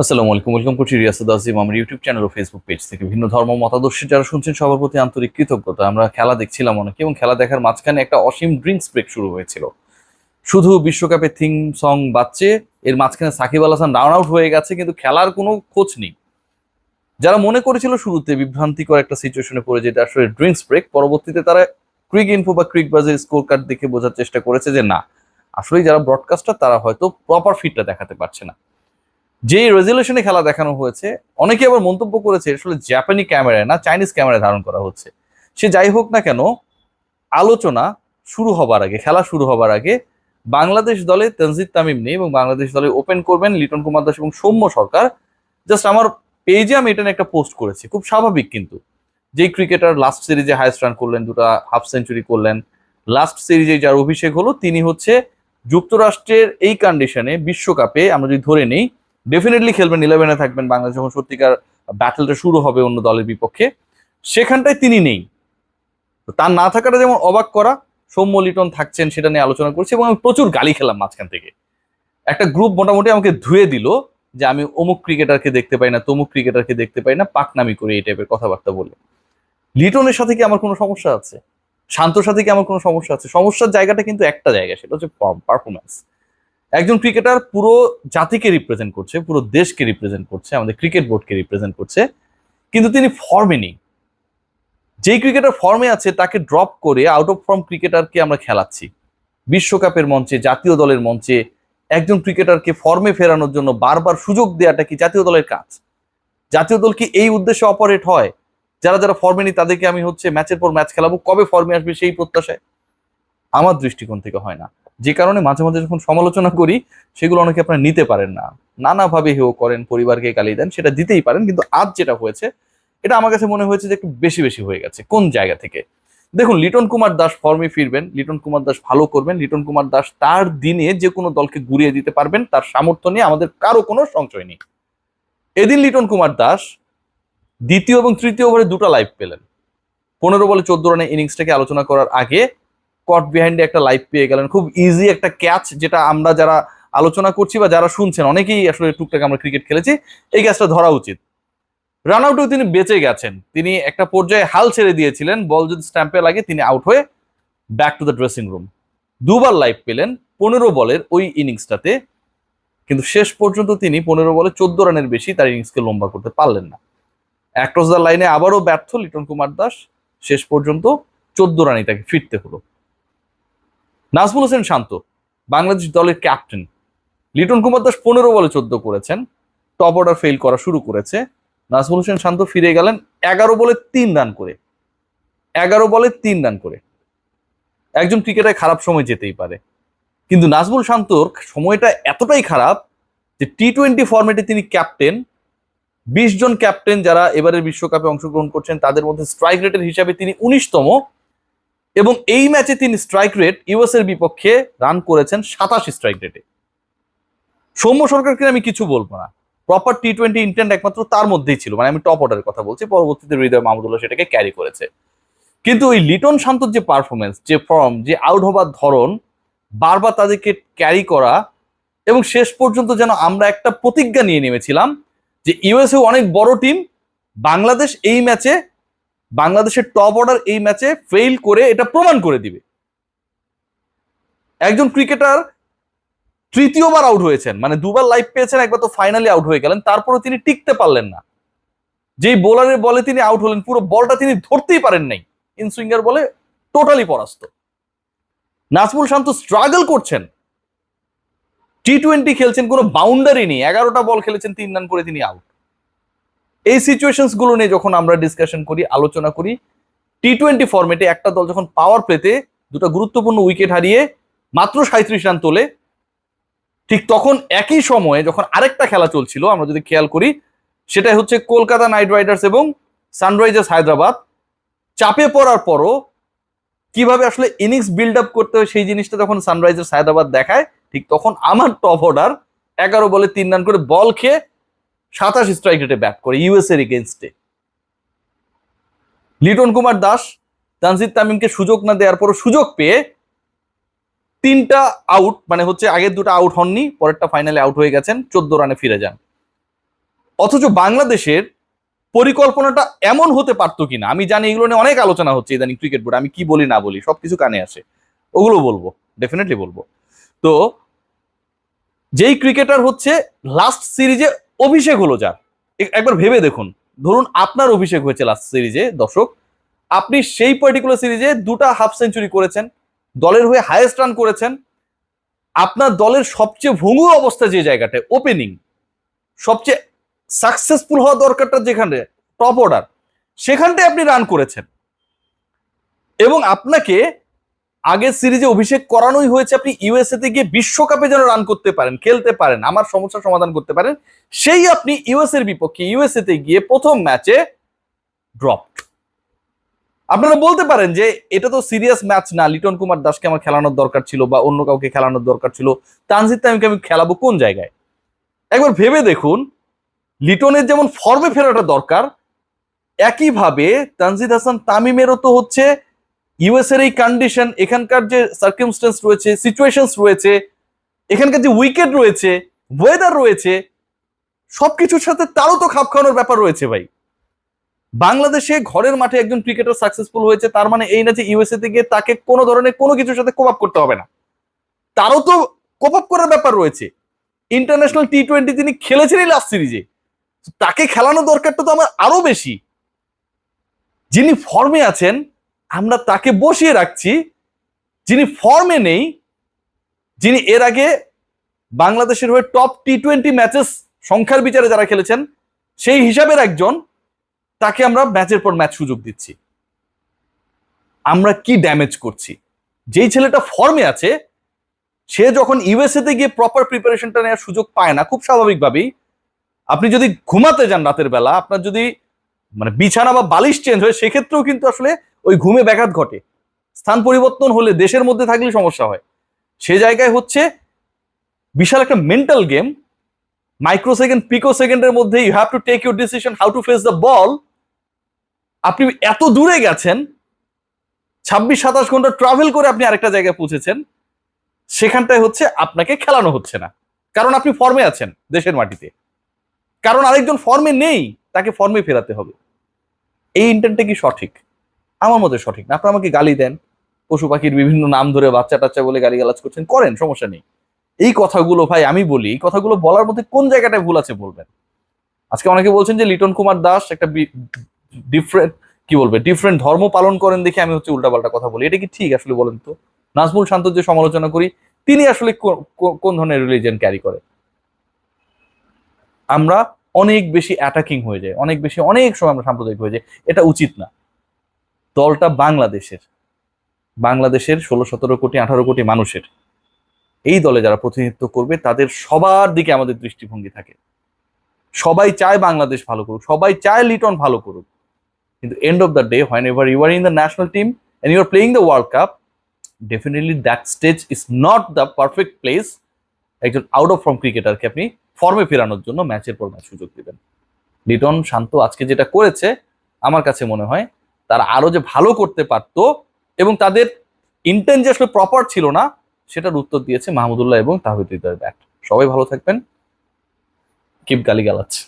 আসসালামু আলাইকুম, ওয়েলকাম করছি রিয়াসুদ আজিম। আমার ইউটিউব চ্যানেল ও ফেসবুক পেজ থেকে ভিন্ন ধর্ম মতাদর্শী যারা শুনছেন, সবার প্রতি আন্তরিক কৃতজ্ঞতা। আমরা খেলা দেখছিলাম অনেকে এবং খেলা দেখার মাঝখানে একটা অসীম ড্রিঙ্কস ব্রেক শুরু হয়েছিল। শুধু বিশ্বকাপের থিম সং বাজছে, এর মাঝখানে সাকিব আল হাসান রান আউট হয়ে গেছে, কিন্তু খেলার কোনো খোঁজ নেই। যারা মনে করেছিল শুরুতে বিভ্রান্তিকর একটা সিচুয়েশনে পড়ে, যেটা আসলে ড্রিঙ্কস ব্রেক পরবর্তীতে তারা ক্রিক ইনফো বা ক্রিক বাজের স্কোর কার্ড দেখে বোঝার চেষ্টা করেছে যে না আসলে যারা ব্রডকাস্টার তারা হয়তো প্রপার ফিটটা দেখাতে পারছে না। যেই রেজলিউশনে খেলা দেখানো হয়েছে, অনেকে আবার মন্তব্য করেছে আসলে জাপানি ক্যামেরায় না চাইনিজ ক্যামেরায় ধারণ করা হচ্ছে। সে যাই হোক না কেন, আলোচনা শুরু হবার আগে, খেলা শুরু হবার আগে বাংলাদেশ দলে তনজিদ তামিম নেই এবং বাংলাদেশ দলে ওপেন করবেন লিটন কুমার দাস এবং সৌম্য সরকার। জাস্ট আমার পেজে আমি এটা একটা পোস্ট করেছি, খুব স্বাভাবিক কিন্তু। যেই ক্রিকেটার লাস্ট সিরিজে হাইস্ট রান করলেন, দুটো হাফ সেঞ্চুরি করলেন। লাস্ট সিরিজে যার অভিষেক হলো, তিনি হচ্ছে যুক্তরাষ্ট্রের এই কন্ডিশনে বিশ্বকাপে, আমরা যদি ধরে নেই ডেফিনেটলি খেলবেন ইলেভেনে থাকবেন, বাংলাদেশ যখন সত্যিকার ব্যাটেলটা শুরু হবে অন্য দলের বিপক্ষে, সেখানটায় তিনি নেই। তার না থাকাটা যেমন অবাক করা, সৌম্য লিটন থাকছেন সেটা নিয়ে আলোচনা করছি এবং আমি প্রচুর গালি খেলাম মাঝখান থেকে। একটা গ্রুপ মোটামুটি আমাকে ধুয়ে দিল যে আমি অমুক ক্রিকেটারকে দেখতে পাই না, তমুক ক্রিকেটারকে দেখতে পাই না, পাকনামি করে এই টাইপের কথাবার্তা বলে লিটনের সাথে কি আমার কোনো সমস্যা আছে? শান্তর সাথে কি আমার কোনো সমস্যা আছে? সমস্যার জায়গাটা কিন্তু একটা জায়গা সেটা হচ্ছে ফর্ম পারফরমেন্স একজন ক্রিকেটার পুরো জাতিকে রিপ্রেজেন্ট করছে, পুরো দেশকে রিপ্রেজেন্ট করছে, আমাদের ক্রিকেট বোর্ডকে রিপ্রেজেন্ট করছে, কিন্তু তিনি ফর্মে নেই। যেই ক্রিকেটার ফর্মে আছে, তাকে ড্রপ করে আউট অফ ফর্ম ক্রিকেটারকে আমরা খেলাচ্ছি। বিশ্বকাপের মঞ্চে, জাতীয় দলের মঞ্চে, একজন ক্রিকেটারকে ফর্মে ফেরানোর জন্য বারবার সুযোগ দেওয়াটা কি জাতীয় দলের কাজ? জাতীয় দল কি এই উদ্দেশ্যে অপারেট হয়? যারা যারা ফর্মে নেই, তাদেরকে আমি হচ্ছে ম্যাচের পর ম্যাচ খেলাবো। কবে ফর্মে আসবে সেই প্রত্যাশায়? আমার দৃষ্টিকোণ থেকে হয় না। যে কারণে মাঝে মাঝে যখন সমালোচনা করি, সেগুলো অনেকে আপনারা নিতে পারেন না। নানাভাবে হেও করেন, পরিবারকে গালি দেন, সেটা দিতেই পারেন, কিন্তু আজ যেটা হয়েছে, এটা আমার কাছে মনে হয়েছে যে একটু বেশি বেশি হয়ে গেছে। কোন জায়গা থেকে? দেখুন, লিটন কুমার দাস ফর্মে ফিরবেন, লিটন কুমার দাস ভালো করবেন, লিটন কুমার দাস তার দিনে যে কোনো দলকে ঘুরিয়ে দিতে পারবেন, তার সামর্থ্য নিয়ে আমাদের কারও কোনো সংশয় নেই। এদিন লিটন কুমার দাস দ্বিতীয় এবং তৃতীয় ওভারে দুটো লাইভ পেলেন। পনেরো বলে চোদ্দ রানের ইনিংসটাকে আলোচনা করার আগে কট বিহাইন্ডে একটা লাইভ পেয়ে গেলেন। খুব ইজি একটা ক্যাচ যেটা আমরা যারা আলোচনা করছি বা যারা শুনছেন, অনেকেই আসলে টুকটাক আমরা ক্রিকেট খেলেছি, এই ক্যাচটা ধরা উচিত। রান আউটেও তিনি বেঁচে গেছেন। তিনি একটা পর্যায়ে হাল ছেড়ে দিয়েছিলেন বল যদি স্ট্যাম্পে লাগে, তিনি আউট হয়ে back to the dressing room দুবার লাইভ পেলেন, পনেরো বলের ওই ইনিংসটাতে কিন্তু শেষ পর্যন্ত তিনি পনেরো বলে চোদ্দ রানের বেশি তার ইনিংসকে লম্বা করতে পারলেন না। অ্যাক্রস দ্য লাইনে আবারও ব্যর্থ লিটন কুমার দাস। শেষ পর্যন্ত চোদ্দ রানই তাকে ফিরতে হলো। নাজমুল হোসেন শান্ত, বাংলাদেশ দলের ক্যাপ্টেন লিটন কুমার দাস পনেরো বলে চোদ্দ করেছেন টপ অর্ডার ফেল করা শুরু করেছে। নাজমুল হোসেন শান্ত ফিরে গেলেন এগারো বলে তিন রান করে। এগারো বলে তিন রান করে। একজন ক্রিকেটার খারাপ সময় যেতেই পারে। কিন্তু নাজমুল শান্তর সময়টা এতটাই খারাপ যে টি টোয়েন্টি ফর্মেটে তিনি ক্যাপ্টেন বিশ জন ক্যাপ্টেন যারা এবারের বিশ্বকাপে অংশগ্রহণ করছেন, তাদের মধ্যে স্ট্রাইক রেটের হিসাবে তিনি উনিশতম। এবং এই ম্যাচে তিনি স্ট্রাইক রেট ইউএস এর বিপক্ষে রান করেছেন সাতাশ স্ট্রাইক রেটে সৌম্য সরকারকে আমি কিছু বলব না। প্রপার টি টোয়েন্টি ইন্টেন্ট একমাত্র তার মধ্যেই ছিল। মানে আমি টপ অর্ডারের কথা বলছি, পরবর্তীতে হৃদয় মাহমুদুল্লাহ সেটাকে ক্যারি করেছে। কিন্তু ওই লিটন শান্তর যে পারফরমেন্স যে ফর্ম যে আউট হবার ধরন, বারবার তাদেরকে ক্যারি করা এবং শেষ পর্যন্ত যেন আমরা একটা প্রতিজ্ঞা নিয়ে নেমেছিলাম যে ইউএসএ অনেক বড় টিম বাংলাদেশ এই ম্যাচে বাংলাদেশের টপ অর্ডার এই ম্যাচে ফেল করে এটা প্রমাণ করে দিবে। একজন ক্রিকেটার তৃতীয়বার আউট হয়েছেন মানে দুবার লাইফ পেয়েছেন, একবার তো ফাইনালি আউট হয়ে গেলেন, তারপরে তিনি টিকতে পারলেন না। যেই বোলারের বলে তিনি আউট হলেন, পুরো বলটা তিনি ধরতেই পারেন নাই। ইনসুইঙ্গার বলে টোটালি পরাস্ত। নাজমুল শান্ত স্ট্রাগল করছেন। টি টোয়েন্টি খেলছেন, কোনো বাউন্ডারি নেই। এগারোটা বল খেলেছেন, তিন রান করে তিনি আউট এই সিচুয়েশনসগুলো নিয়ে যখন আমরা ডিসকাশন করি, আলোচনা করি টি টোয়েন্টি ফর্মেটে একটা দল যখন পাওয়ার প্লেতে দুটো গুরুত্বপূর্ণ উইকেট হারিয়ে মাত্র সাঁত্রিশ রান তোলে, ঠিক তখন একই সময়ে যখন আরেকটা খেলা চলছিল, আমরা যদি খেয়াল করি, সেটাই হচ্ছে কলকাতা নাইট রাইডার্স এবং সানরাইজার্স হায়দ্রাবাদ। চাপে পড়ার পরও কীভাবে আসলে ইনিংস বিল্ড আপ করতে হয় সেই জিনিসটা যখন সানরাইজার্স হায়দ্রাবাদ দেখায়, ঠিক তখন আমার টপ অর্ডার এগারো বলে তিন রান করে বল খেয়ে সাতাশ স্ট্রাইক রেটে ব্যাট করে ইউএস এর এগেনস্টে লিটন কুমার দাস, তানজিদ তামিমকে সুযোগ না দেওয়ার পরও সুযোগ পেয়ে তিনটা আউট মানে হচ্ছে আগের দুটো আউট হননি, পরেরটা ফাইনালে আউট হয়ে গেছেন, চোদ্দ রানে ফিরে যান। অথচ বাংলাদেশের পরিকল্পনাটা এমন হতে পারতো কিনা, আমি জানি এগুলো নিয়ে অনেক আলোচনা হচ্ছে ইদানিং ক্রিকেট বোর্ডে আমি কি বলি না বলি, সবকিছু কানে আসে। ওগুলো বলব ডেফিনেটলি বলব। তো, যেই ক্রিকেটার হচ্ছে লাস্ট সিরিজে অভিষেক হলো যার একবার ভেবে দেখুন। ধরুন আপনার অভিষেক হয়েছে লাস্ট সিরিজে দর্শক। আপনি সেই পার্টিকুলার সিরিজে দুটা হাফ সেঞ্চুরি করেছেন, দলের হয়ে হায়েস্ট রান করেছেন। আপনার দলের সবচেয়ে ভঙ্গুর অবস্থা যে জায়গাটায় ওপেনিং সবচেয়ে সাকসেসফুল হওয়া দরকারটা যেখানে টপ অর্ডার সেখানটায় আপনি রান করেছেন। এবং আপনাকে আগের সিরিজে অভিষেক করানোই হয়েছে, আপনি ইউএসএ তে গিয়ে বিশ্বকাপে যেন রান করতে পারেন, খেলতে পারেন, আমার সমস্যার সমাধান করতে পারেন, সেই আপনি ইউএস এর বিপক্ষে ইউএসএ তে গিয়ে প্রথম ম্যাচে ড্রপ আপনারা বলতে পারেন যে এটা তো সিরিয়াস ম্যাচ না, লিটন কুমার দাসকে আমার খেলানোর দরকার ছিল বা অন্য কাউকে খেলানোর দরকার ছিল, তানজিদ তামিমকে আমি খেলাবো কোন জায়গায়? একবার ভেবে দেখুন, লিটনের যেমন ফর্মে ফেরাটা দরকার, একইভাবে তানজিদ হাসান তামিমেরও তো হচ্ছে ইউএস এর এই কন্ডিশন এখানকার যে সার্কিমস্টেন্স রয়েছে সিচুয়েশনস রয়েছে, এখানকার যে উইকেট রয়েছে ওয়েদার রয়েছে, সবকিছুর সাথে তারও তো খাপ খাওয়ানোর ব্যাপার রয়েছে ভাই। বাংলাদেশে ঘরের মাঠে একজন ক্রিকেটার সাকসেসফুল হয়েছে, তার মানে এই না যে ইউএসএ তে গিয়ে তাকে কোনো ধরনের কোনো কিছুর সাথে কোপ আপ করতে হবে না। তারও তো কোপ আপ করার ব্যাপার রয়েছে। ইন্টারন্যাশনাল টি টোয়েন্টি তিনি খেলেছেন এই লাস্ট সিরিজে তাকে খেলানোর দরকারটা তো আমার আরও বেশি। যিনি ফর্মে আছেন আমরা তাকে বসিয়ে রাখছি, যিনি ফর্মে নেই, যিনি এর আগে বাংলাদেশের হয়ে টপ টি টোয়েন্টি ম্যাচেস সংখ্যার বিচারে যারা খেলেছেন, সেই হিসাবের একজন, তাকে আমরা ম্যাচের পর ম্যাচ সুযোগ দিচ্ছি। আমরা কি ড্যামেজ করছি? যেই ছেলেটা ফর্মে আছে, সে যখন ইউএসএ তে গিয়ে প্রপার প্রিপারেশনটা নেওয়ার সুযোগ পায় না, খুব স্বাভাবিকভাবেই, আপনি যদি ঘুমাতে যান রাতের বেলা, আপনার যদি মানে বিছানা বা বালিশ চেঞ্জ হয়, সেক্ষেত্রেও কিন্তু আসলে ওই ঘুমে ব্যাঘাত ঘটে। স্থান পরিবর্তন হলে দেশের মধ্যে থাকলে সমস্যা হয়। সে জায়গায় হচ্ছে বিশাল একটা mental game micro second pico সেকেন্ডের মধ্যে you have to take your decision how to face the ball আপনি এত দূরে গেছেন, ছাব্বিশ, সাতাশ ঘণ্টা ট্রাভেল করে আপনি আরেকটা জায়গায় পৌঁছেছেন, সেখানটায় হচ্ছে আপনাকে খেলানো হচ্ছে না। কারণ আপনি ফর্মে আছেন দেশের মাটিতে। কারণ আরেকজন ফর্মে নেই, তাকে ফর্মে ফেরাতে হবে। এই ইন্টেন্টটা কি সঠিক? আমার মতে সঠিক না। আপনারা আমাকে গালি দেন, পশু পাখির বিভিন্ন নাম ধরে বাচ্চা টাচ্চা বলে গালি গালাজ করছেন, করেন, সমস্যা নেই। এই কথাগুলো ভাই আমি বলি, এই কথাগুলো বলার মধ্যে কোন জায়গাটায় ভুল আছে বলবেন? আজকে অনেকে বলছেন যে লিটন কুমার দাস একটা ডিফারেন্ট কি বলবে ডিফারেন্ট ধর্ম পালন করেন দেখে আমি হচ্ছে উল্টাপাল্টা কথা বলি। এটা কি ঠিক আসলে বলেন তো? নাজমুল শান্ত যে সমালোচনা করি, তিনি আসলে কোন ধরনের রিলিজিয়ন ক্যারি করে? আমরা অনেক বেশি অ্যাটাকিং হয়ে যায় অনেক বেশি, অনেক সময় আমরা সাম্প্রদায়িক হয়ে যাই। এটা উচিত না। দলটা বাংলাদেশের। বাংলাদেশের ষোলো, সতেরো কোটি, আঠারো কোটি মানুষের। এই দলে যারা প্রতিনিধিত্ব করবে, তাদের সবার দিকে আমাদের দৃষ্টিভঙ্গি থাকে। সবাই চায় বাংলাদেশ ভালো করুক, সবাই চায় লিটন ভালো করুক। কিন্তু end of the day whenever you are in the national team and you are playing the World Cup definitely that stage is not the perfect place একজন আউট অফ ফর্ম ক্রিকেটারকে আপনি ফর্মে ফেরানোর জন্য ম্যাচের পর ম্যাচ সুযোগ দেবেন। লিটন শান্ত আজকে যেটা করেছে, আমার কাছে মনে হয় তারা আরও যে ভালো করতে পারত এবং তাদের ইন্টেন যে আসলে প্রপার ছিল না, সেটার উত্তর দিয়েছে মাহমুদুল্লাহ এবং তাহিদ ব্যাট। সবাই ভালো থাকবেন। কিপ গালি গালাচ্ছে